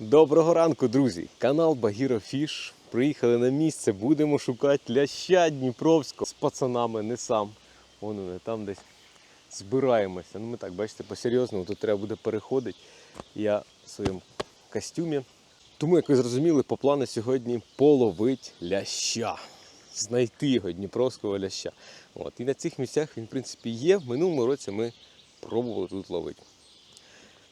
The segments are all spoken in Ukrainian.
Доброго ранку, друзі! Канал Багіро Фіш. Приїхали на місце, будемо шукати ляща Дніпровського з пацанами, не сам. Вон вони там десь збираємося. Ну ми так, бачите, по-серйозному тут треба буде переходити. Я в своєму костюмі. Тому, як ви зрозуміли, по плану сьогодні половить ляща. Знайти його Дніпровського ляща. От. І на цих місцях він, в принципі, є. В минулому році ми пробували тут ловити.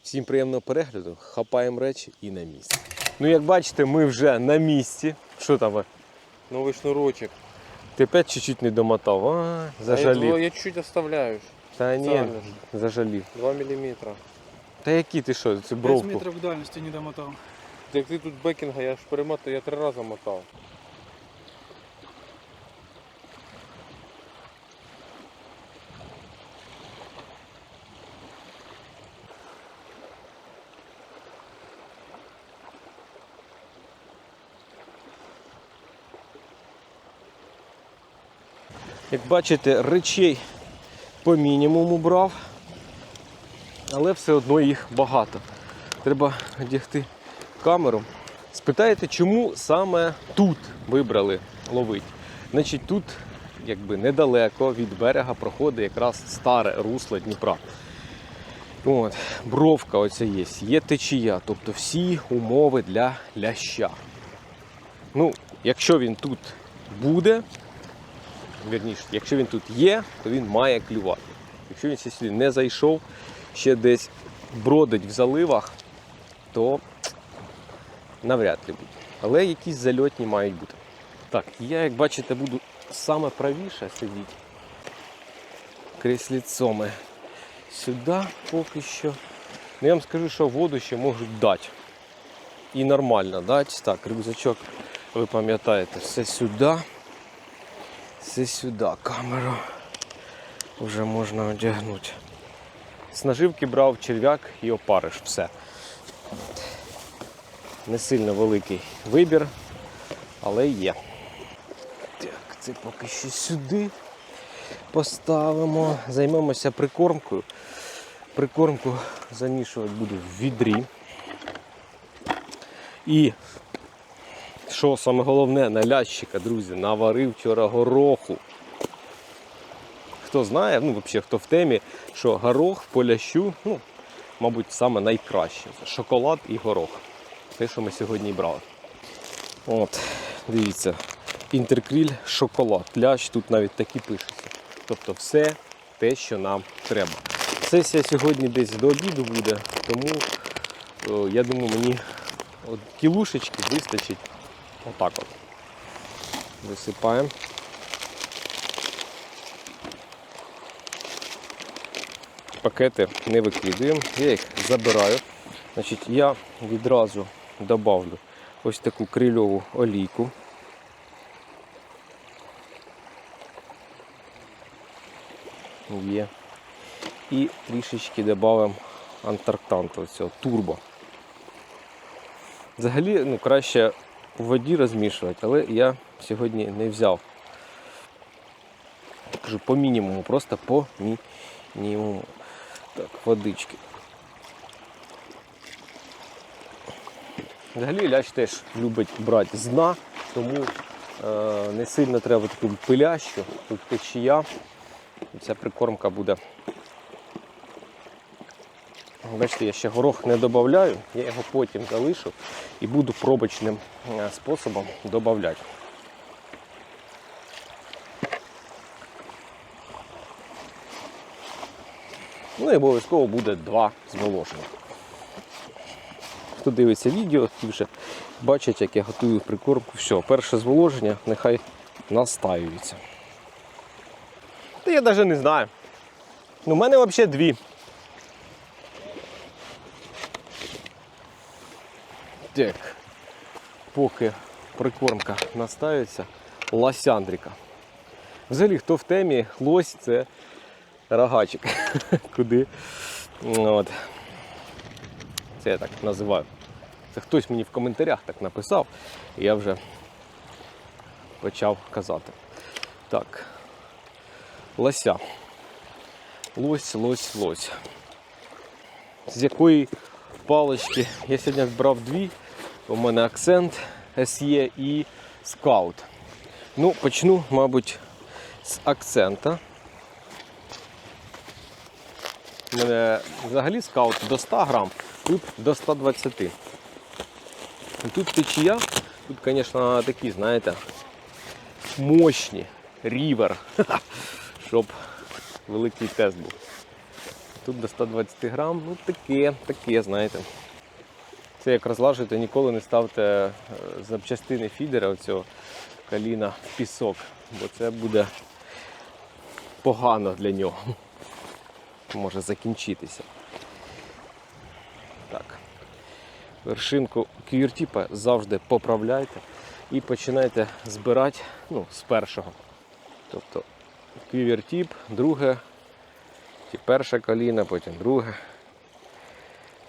Всім приємного перегляду, хапаємо речі і на місці. Ну, як бачите, ми вже на місці. Що там? ви? Новый шнурочек. Ти опять чуть-чуть не домотав. А, А я, зажалів. два- я чуть-чуть оставляю. Та ні, зажалів. 2 миллиметра. Та які ти що, це 5 бровку? метрів дальності не домотав. Як ти тут бекінга, я ж перемотав, я три рази мотав. Як бачите, речей по мінімуму брав, але все одно їх багато. Треба одягти камеру. Спитаєте, чому саме тут вибрали ловити? Значить, тут якби недалеко від берега проходить якраз старе русло Дніпра. От, бровка оця є, є течія, тобто всі умови для ляща. Ну, якщо він тут буде, вірніше, якщо він тут є, то він має клювати. Якщо він сюди не зайшов, ще десь бродить в заливах, то навряд ли буде. Але якісь зальотні мають бути. Так, я, як бачите, буду саме правіше сидіти. Крісліцоми. Сюди поки що. Ну, я вам скажу, що воду ще можуть дати. І нормально дати. Так, рюкзачок, ви пам'ятаєте, все сюди. Все сюди камеру вже можна одягнути. З наживки брав черв'як і опариш. Все. Не сильно великий вибір, але є. Так, це поки що сюди поставимо. Займемося прикормкою. Прикормку замішувати буду в відрі. І що саме головне на лящика, друзі, наварив вчора гороху. Хто знає, ну взагалі хто в темі, що горох по лящу, ну, мабуть, саме найкраще. Шоколад і горох. Те, що ми сьогодні брали. От, дивіться, інтеркріль, шоколад. Лящ тут навіть такі пишеться. Тобто все те, що нам треба. Сесія сьогодні десь до обіду буде, тому о, я думаю, мені от кілушечки вистачить отак от. Висипаємо. Пакети не викидуємо, я їх забираю. Значить, я відразу добавлю ось таку крильову олійку. Є. І трішечки додамо антарктанту, цього турбо. Взагалі, ну, краще у воді розмішувати, але я сьогодні не взяв. Кажу по мінімуму, просто по мінімуму. Так, водички. Взагалі лящ теж любить брати з дна, тому е, не сильно треба таку пилящу, тут течія. І ця прикормка буде. Бачите, я ще горох не додаю, я його потім залишу і буду пробочним е, способом додати. Ну і обов'язково буде два зволоження. Хто дивиться відео, ті вже бачать, як я готую прикормку. Все, перше зволоження нехай настаюється. Та я навіть не знаю. Ну, У мене взагалі дві. Так, поки прикормка настається, лосяндрика. Взагалі, хто в темі, лось це рогачик. Куди? От. Це я так називаю. Це хтось мені в коментарях так написав, і я вже почав казати. Так. Лося. Лось, лось, лось. З якої палички. Я сьогодні збрав дві. У мене акцент SE і скаут. Ну, почну, мабуть, з акцента. Взагалі скаут до 100 грам, тут до 120. Тут течія, тут, звісно, такі, знаєте, мощні, рівер, щоб великий тест був. Тут до 120 грам, ну таке, таке, знаєте. Це як розлажуєте, ніколи не ставте е, запчастини фідера оцього каліна в пісок, бо це буде погано для нього. Може закінчитися. Так. Вершинку кювертіпа завжди поправляйте і починайте збирати ну, з першого. Тобто кювертіп, друге, перше коліно, потім друге.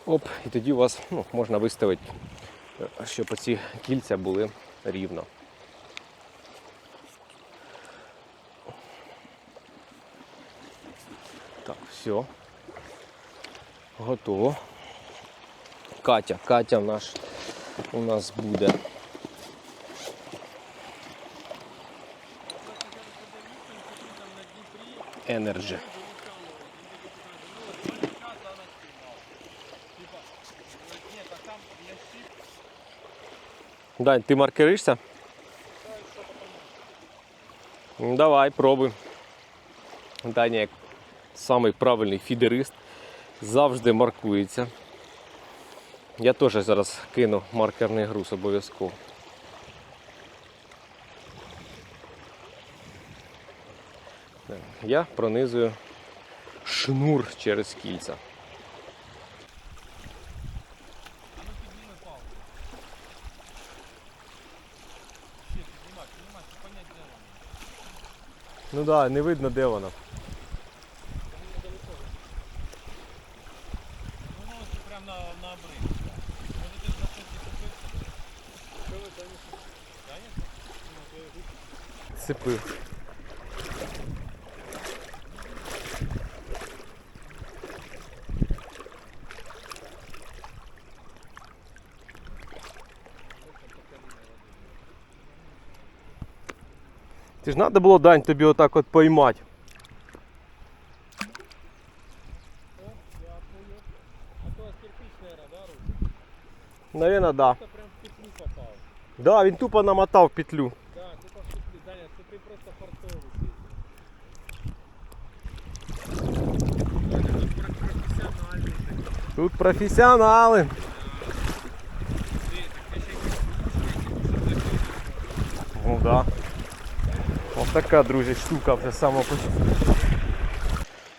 Оп, і тоді у вас ну, можна виставити, е, щоб оці кільця були рівно. Так, все. Готово. Катя, Катя наш у нас буде. Energy. Дань, ти маркеришся? Ну, Давай, пробуй. Даня, як самий правильний фідерист, завжди маркується. Я теж зараз кину маркерний груз обов'язково. Я пронизую шнур через кільця. Ну да, не видно де вона. Воно ось прямо на, на обрив. Може за щось зацепився? Що ви. Ти ж треба було дань тобі отак от поймати. Наверное, да. Це прям в петлю попав. Да, він тупо намотав петлю. Да, тупо в петлю. Даня, це ти просто фартовий. Професіональний такий. Тут професіонали. Ну да. Ось така, друзі, штука вже самого початку.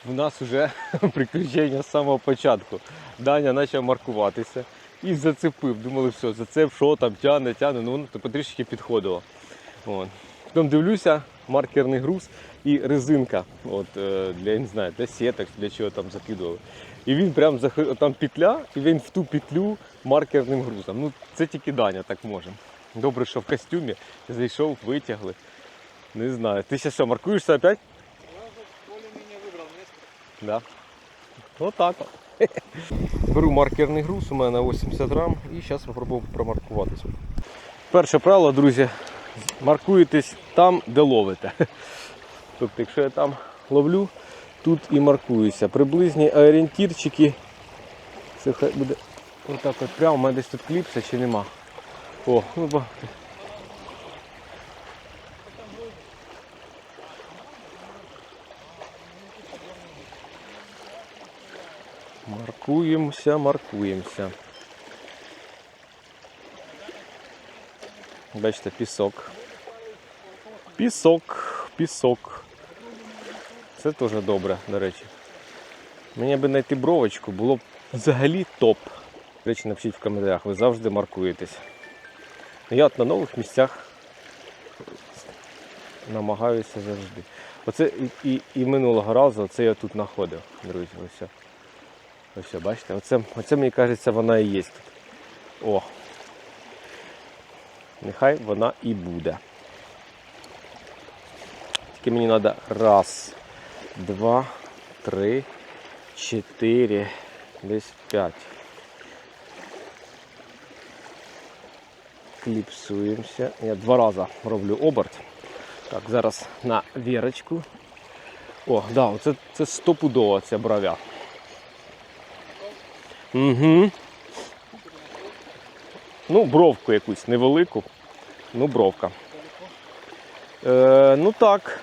У нас вже приключення з самого початку. Даня почав маркуватися і зацепив. Думали, все, зацеп, що там, тяне, тяне, ну воно потрішки підходило. От. Потім дивлюся, маркерний груз і резинка. От, е, для, не знаю, для сіток, для чого там закидували. І він прям там петля, і він в ту петлю маркерним грузом. Ну, це тільки Даня так може. Добре, що в костюмі зайшов, витягли. Не знаю. Ти ще що, маркуєшся опять? Я более-менее. Да. Отак. от. Беру маркерний груз у мене на 80 грам і зараз спробую промаркуватися. Перше правило, друзі, маркуєтесь там, де ловите. Тобто, якщо я там ловлю, тут і маркуюся. Приблизні орієнтірчики. Це хай буде отак от прямо, у мене десь тут кліпса чи нема. О, ну Маркуємося, маркуємося. Бачите, пісок. Пісок, пісок. Це теж добре, до речі. Мені би знайти бровочку було б взагалі топ. До речі, напишіть в коментарях, ви завжди маркуєтесь. Я от на нових місцях намагаюся завжди. Оце і, і, і минулого разу оце я тут знаходив, друзі. Ось. Ну Ось, все, бачите, оце, оце мені кажеться, вона і є. тут. О! Нехай вона і буде. Тільки мені треба раз, два, три, чотири, десь п'ять. Кліпсуємося. Я два рази роблю оберт. Так, зараз на вірочку. О, да, оце, це стопудово ця бровя. Угу. Ну, бровку якусь невелику. Ну, бровка. Е, ну так.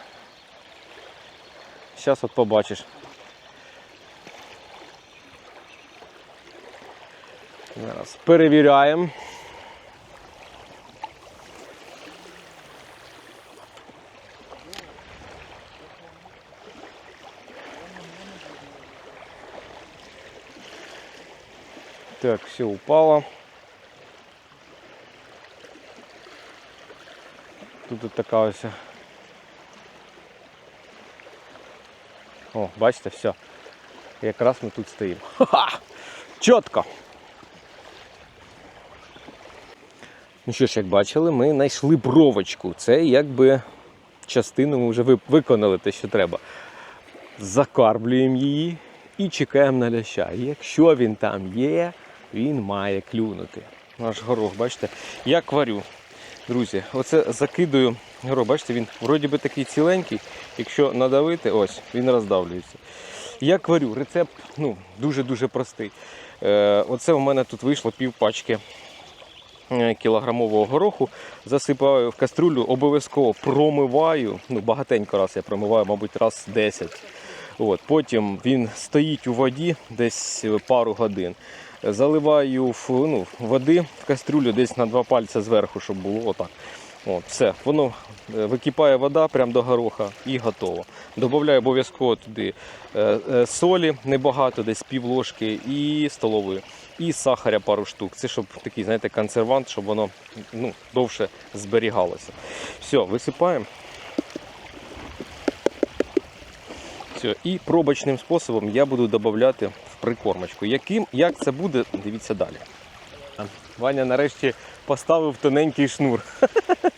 Зараз от побачиш. Зараз перевіряємо. Так, все упало. Тут от така ось. О, бачите, все. Якраз ми тут стоїмо. Ха-ха! Чітко! Ну що ж, як бачили, ми знайшли бровочку. Це якби частину ми вже виконали те, що треба. Закарблюємо її і чекаємо на ляща. І якщо він там є, він має клюнути. Наш горох, бачите, як варю. Друзі, оце закидую горох, бачите, він вроді би такий ціленький. Якщо надавити, ось, він роздавлюється. Як варю, рецепт ну, дуже-дуже простий. Е, оце у мене тут вийшло пів пачки е, кілограмового гороху. Засипаю в каструлю, обов'язково промиваю. Ну, багатенько раз я промиваю, мабуть, раз 10. От, потім він стоїть у воді десь пару годин. Заливаю в, ну, води в кастрюлю десь на два пальці зверху, щоб було отак. От, все, воно е, википає вода прямо до гороха і готово. Добавляю обов'язково туди е, е, солі небагато, десь пів ложки і столової, і сахаря пару штук. Це щоб такий, знаєте, консервант, щоб воно ну, довше зберігалося. Все, висипаємо. Все, і пробочним способом я буду додавати в прикормочку. Яким, як це буде, дивіться далі. Ваня нарешті поставив тоненький шнур.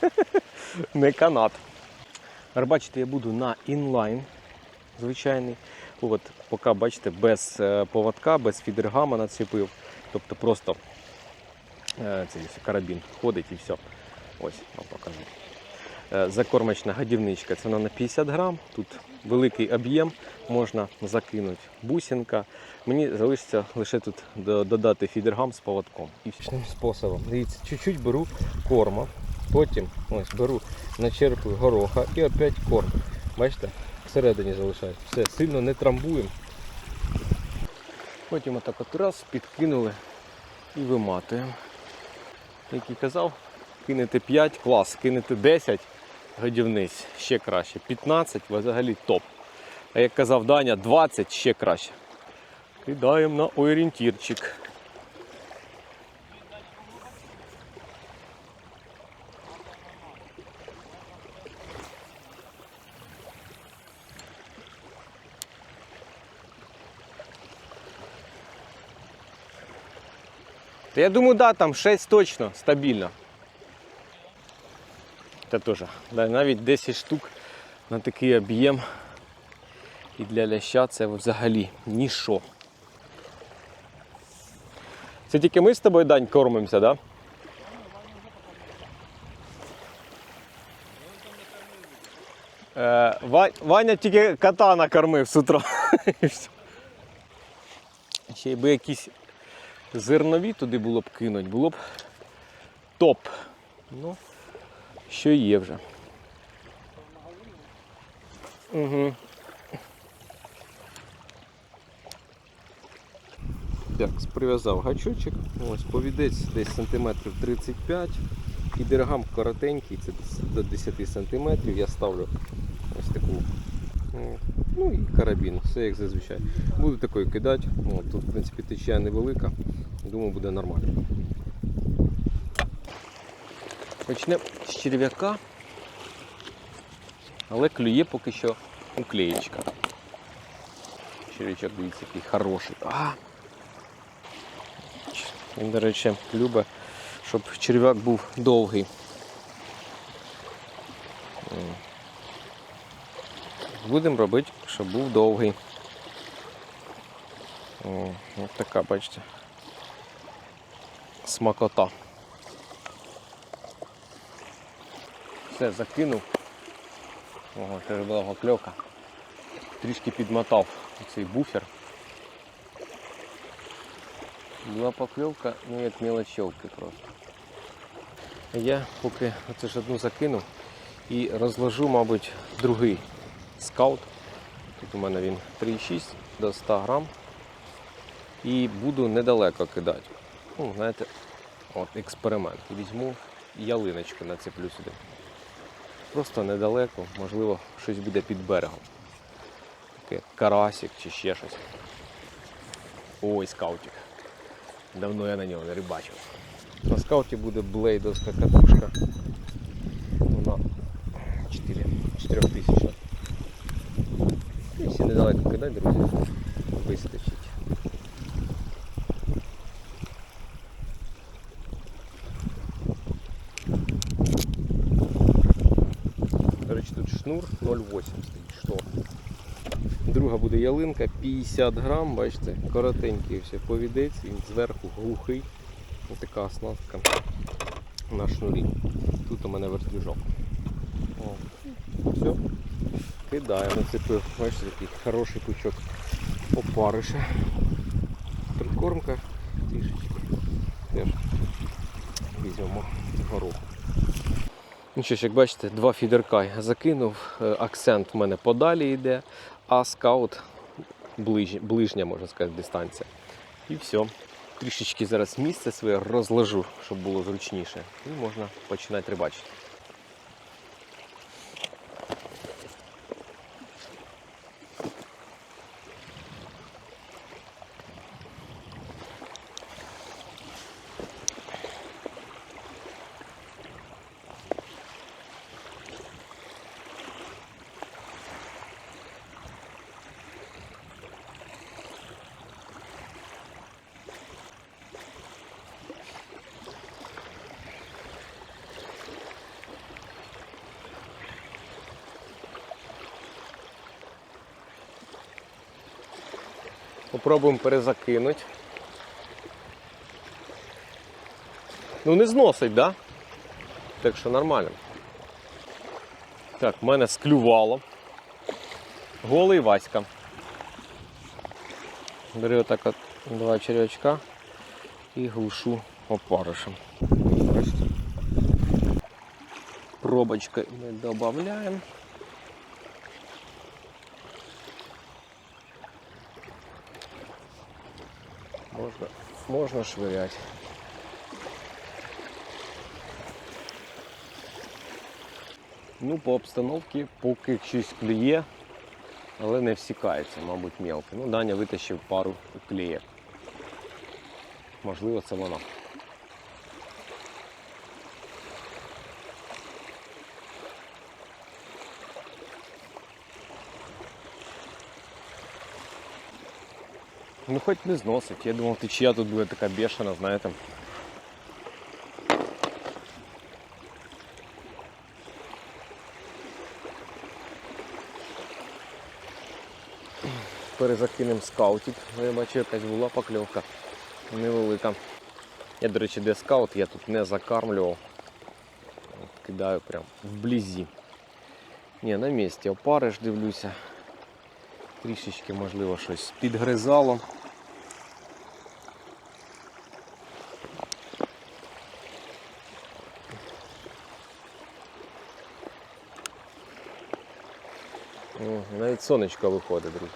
Не канат. Бачите, я буду на інлайн звичайний. От, поки бачите, без е, поводка, без фідергама нацепив. Тобто просто е, цей карабін ходить і все. Ось, вам покажу. Е, Закормочна годівничка, це вона на 50 грам. Тут великий об'єм, можна закинути бусинка. Мені залишиться лише тут додати фідергам з поводком. І всім способом. Дивіться, чуть-чуть беру корма, потім ось беру, начерпую гороха і опять корм. Бачите, всередині залишаю. Все, сильно не трамбуємо. Потім отак от раз підкинули і виматуємо. Як і казав, кинете 5 клас, кинете 10 годівниць ще краще. 15 взагалі топ. А як казав Даня, 20 ще краще. Кидаємо на орієнтірчик. Я думаю, да, там 6 точно стабільно. Це теж. Навіть 10 штук на такий об'єм. І для ляща це взагалі ніщо. Це тільки ми з тобою Дань кормимося, так? Да? Е, Ва- Ваня тільки кота накормив з утра. Ще й би якісь зернові туди було б кинуть, було б топ. Ну, що є вже. Угу. Так, прив'язав гачочок, ось повідець десь сантиметрів 35 і дергам коротенький, це до 10 сантиметрів. Я ставлю ось таку. Ну і карабін, все як зазвичай. Буду такою кидати. Тут в принципі течія невелика, думаю буде нормально. Почнемо з черв'яка, але клює поки що уклеєчка. Черв'ячок, дивіться, який хороший. А! Він, до речі, любить, щоб черв'як був довгий. Будемо робити, щоб був довгий. О, ось така, бачите. Смакота. Все, закинув. Ого, була покльовка. Трішки підмотав цей буфер. Була покльовка, ну як мелочевки просто. Я поки оце ж одну закинув і розложу, мабуть, другий скаут. Тут у мене він 3,6 до 100 грам. І буду недалеко кидати. Ну, знаєте, от експеримент. Візьму ялиночку нацеплю сюди. Просто недалеко, можливо, щось буде під берегом. Таке карасик чи ще щось. Ой, скаутик. Давно я на нього не рибачив. На скауті буде блейдовська катушка. Вона 4, 4000. Якщо недалеко кидати, друзі, вистачить. До речі, тут шнур 0,8 стоїть штор. Друга буде ялинка 50 грам, бачите, коротенький все повідець, він зверху глухий. Ось така оснастка на шнурі. Тут у мене вертлюжок. О, все. Кидаю, нацепив. Бачите, такий хороший пучок опариша. Прикормка трішечки. Теж візьмемо гороху. Ну що ж, як бачите, два фідерка я закинув, е, акцент в мене подалі йде, а скаут ближ, ближня, можна сказати, дистанція. І все. Трішечки зараз місце своє розложу, щоб було зручніше. І можна починати рибачити. Попробуємо перезакинути. Ну не зносить, да? Так що нормально. Так, в мене склювало. Голий Васька. Беру отак от два черв'ячка і глушу опаришем. Бачите? Пробочкою ми додаємо. Можна, швырять. Ну, по обстановці поки щось клює, але не всікається, мабуть, мелко. Ну, Даня витащив пару клеєк. Можливо, це вона. Ну хоч не зносить. Я думав, течія тут буде така бешена, знаєте. Перезакинемо скаутик. Я бачу, якась була покльовка. Невелика. Я, до речі, де скаут, я тут не закармлював. Кидаю прям вблизі. Ні, на місці опариш дивлюся. Трішечки, можливо, щось підгризало. О, Навіть сонечко виходить, друзі.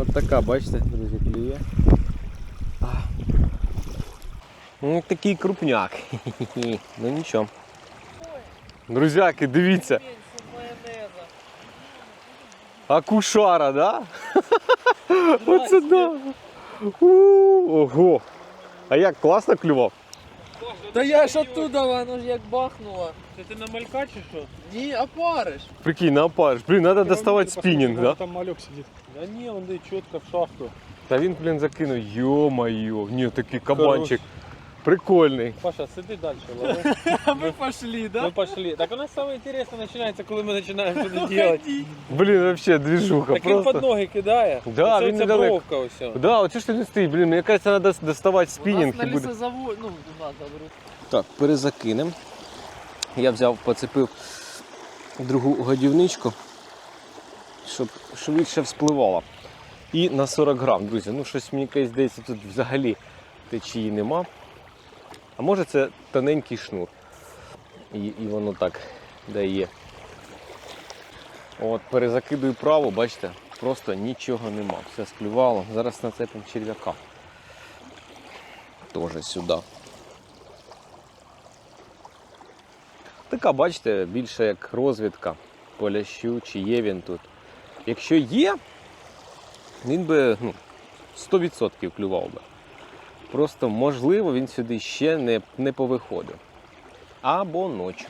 От така, бачите, друзі, клює. А. Ну, такий крупняк. Хі-хі-хі. Ну нічого. Друзяки, дивіться. Акушара, да? Оце да. Ого. А як класно клював? Та я ж оттуда, воно ж як бахнуло. Це ти на малька чи що? Ні, опариш. Прикинь, на опариш. Блін, треба доставати спінінг, да? Там малек сидит. Да не, он да чітко в шахту. Та він, блін, закинув. Йо-моє. Ні, такий кабанчик. Прикольний. Паша, сиди далі, лови. Мы пошли, Мы пошли. Так у нас самое интересное начинается, коли ми починаємо щось робити. Блін, вообще движуха. Так він просто. під ноги кидає. Да, Оце він ця недалеко. бровка ось. Да, от чого ж ти не стоїть? Блін, мені кажется, треба доставати У спінінг нас і на буде. лесозавод, ну, у нас, говорю. Так, перезакинем. Я взяв, поцепив другу годівничку, щоб швидше вспливала. І на 40 грам, друзі. Ну, щось мені якось здається, тут взагалі течії нема. А може це тоненький шнур. І, і воно так дає. От, перезакидую право, бачите, просто нічого нема. Все склювало. Зараз нацепимо черв'яка. Тоже сюди. Така, бачите, більше як розвідка по лящу, чи є він тут. Якщо є, він би ну, 100% клював би. Просто можливо він сюди ще не, не повиходив. Або ночі.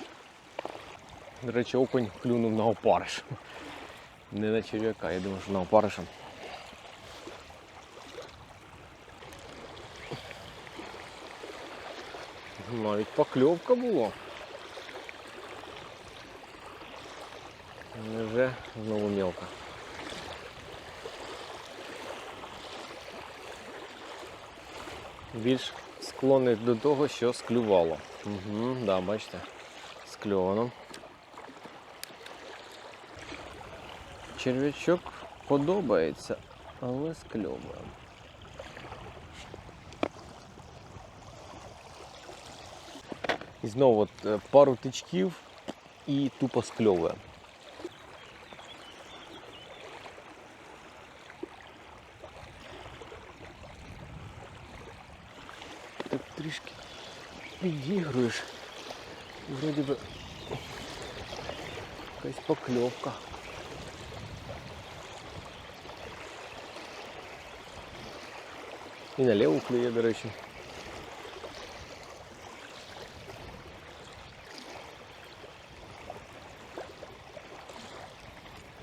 До речі, окунь клюнув на опариш. Не на черв'яка, я думаю, що на опариша. Навіть покльовка була. Вже знову мелко. Більш склонний до того, що склювало. Угу, да, бачите, скльовано. Черв'ячок подобається, але скльовує. І знову от, е, пару тичків і тупо скльовує. підігруєш. Вроді би якась покльовка. І на ліву клює, до речі.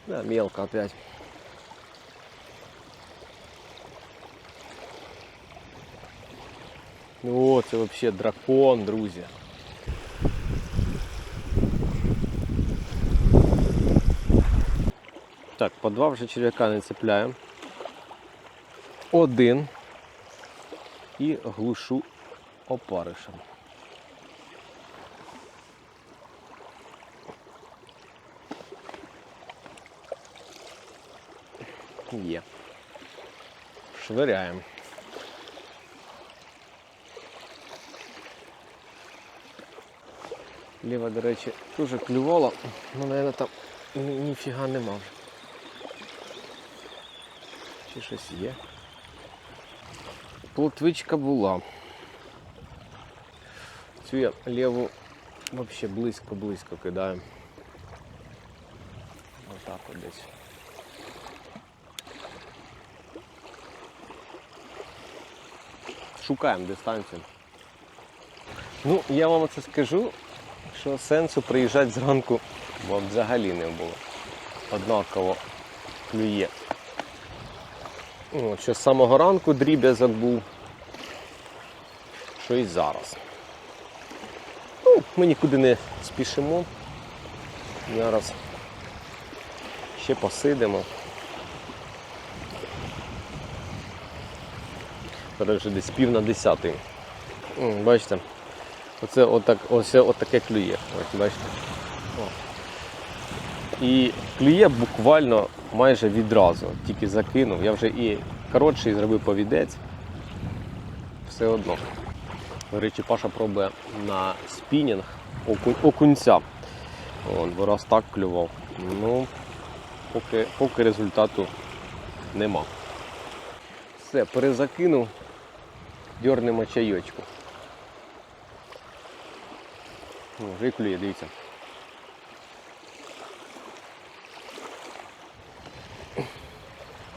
Да, мелко опять. О, це вообще дракон, друзі. Так, по два вже черв'яка не цепляю. Один. І глушу опаришем. Є. Швиряємо. Ліва, до речі, дуже клювала, але, мабуть, там ніфіга нема. Чи щось є? Плотвичка була. Цю я ліву взагалі близько-близько кидаю. Отак от десь. Шукаємо дистанцію. Ну, я вам це скажу, що сенсу приїжджати зранку бо взагалі не було. Однаково клює. Ну, що з самого ранку дріб'язок був, що і зараз. Ну, ми нікуди не спішимо. Зараз ще посидимо. Зараз вже десь пів на десятий. Бачите, оце отак, ось отаке клює. Ось, бачите. О. І клює буквально майже відразу, тільки закинув. Я вже і коротший зробив повідець. Все одно. До речі, Паша пробує на спінінг окунця. От, бо раз так клював. Ну, поки, поки результату нема. Все, перезакинув, дьорнемо чайочку. О, дивіться.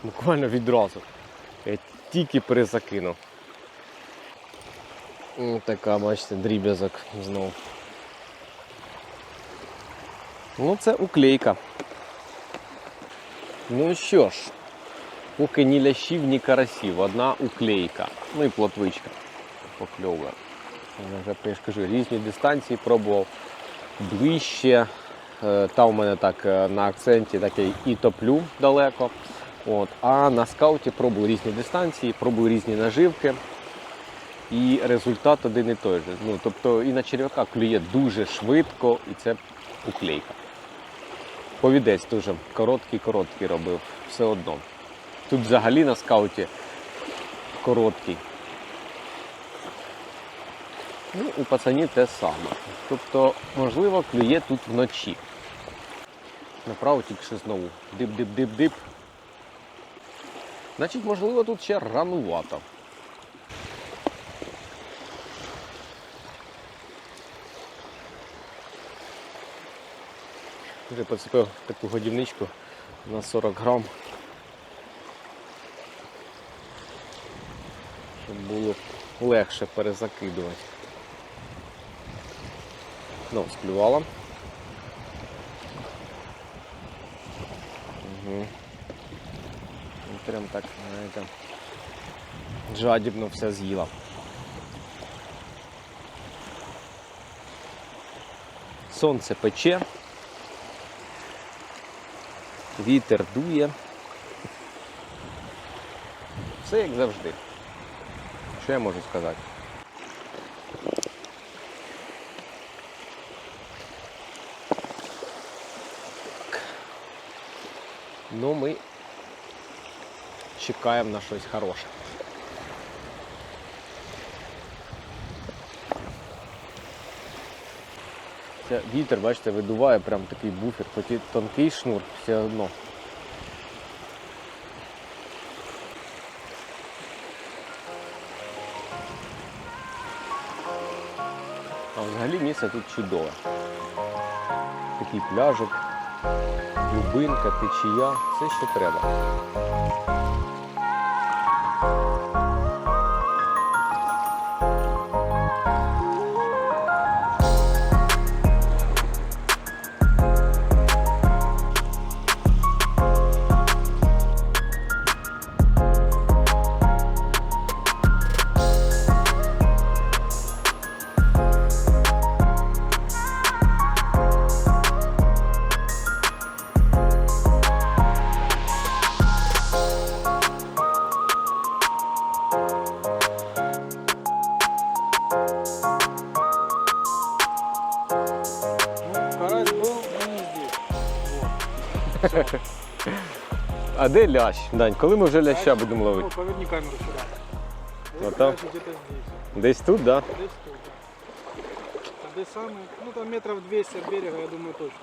Буквально відразу. Я тільки перезакинув. Така, бачите, дріб'язок знову. Ну, це уклейка. Ну що ж, поки ні лящів, ні карасів, одна уклейка. Ну і плотвичка покльовує. Я вже я ж кажу, різні дистанції пробував. Ближче. Е, Там у мене так е, на акценті такий і топлю далеко. От. А на скауті пробую різні дистанції, пробую різні наживки. І результат один і той же. Ну, тобто і на черв'яка клює дуже швидко, і це уклейка. Повідець дуже короткий-короткий робив, все одно. Тут взагалі на скауті короткий. Ну, у пацанів те саме. Тобто, можливо, клює тут вночі. Направо тільки що знову. Дип-дип-дип-дип. Значить, можливо, тут ще ранувато. Вже поцепив таку годівничку на 40 грам. Щоб було легше перезакидувати. Ну, склювала. Угу. Прям так, знаєте, жадібно все з'їла. Сонце пече. Вітер дує. Все як завжди. Що я можу сказати? Так. Ну, ми чекаємо на щось хороше. Це вітер, бачите, видуває прям такий буфер, хоч тонкий шнур, все одно. А взагалі місце тут чудове. Такий пляжик, глибинка, течія, все, що треба. Ну, де лящ? Дань, коли ми вже ляща будемо ловити? Ну, поверни камеру сюда. Вот там? карась где-то здесь. Десь тут, так? Да? Здесь тут, да. Здесь самый, ну там метров 200 от берега, я думаю, точно.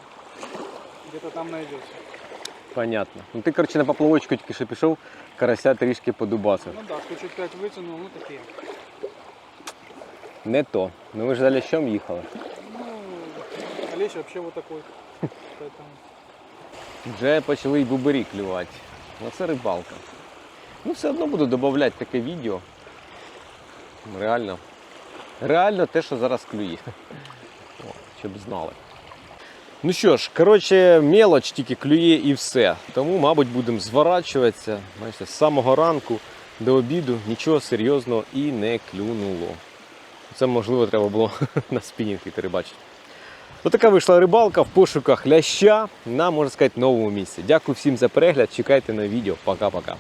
Где-то там найдется. Понятно. Ну ти, коротше, на поплавочку тільки що пішов, карася трішки подубасив. Ну да, штучек 5 вытянул, ну такие. Не то. Ну ми ж за лящом їхали. Ну, Олесь вообще вот такой. Поэтому... Вже почали й бубері клювати. Оце рибалка. Ну, все одно буду додавати таке відео. Реально. Реально те, що зараз клює. О, щоб знали. Ну що ж, коротше, мелоч тільки клює і все. Тому, мабуть, будемо зворачуватися. Бачите, з самого ранку до обіду нічого серйозного і не клюнуло. Це можливо треба було на спінінг йти рибачити. Ось така вийшла рибалка в пошуках ляща на, можна сказати, новому місці. Дякую всім за перегляд. Чекайте на відео. Пока-пока.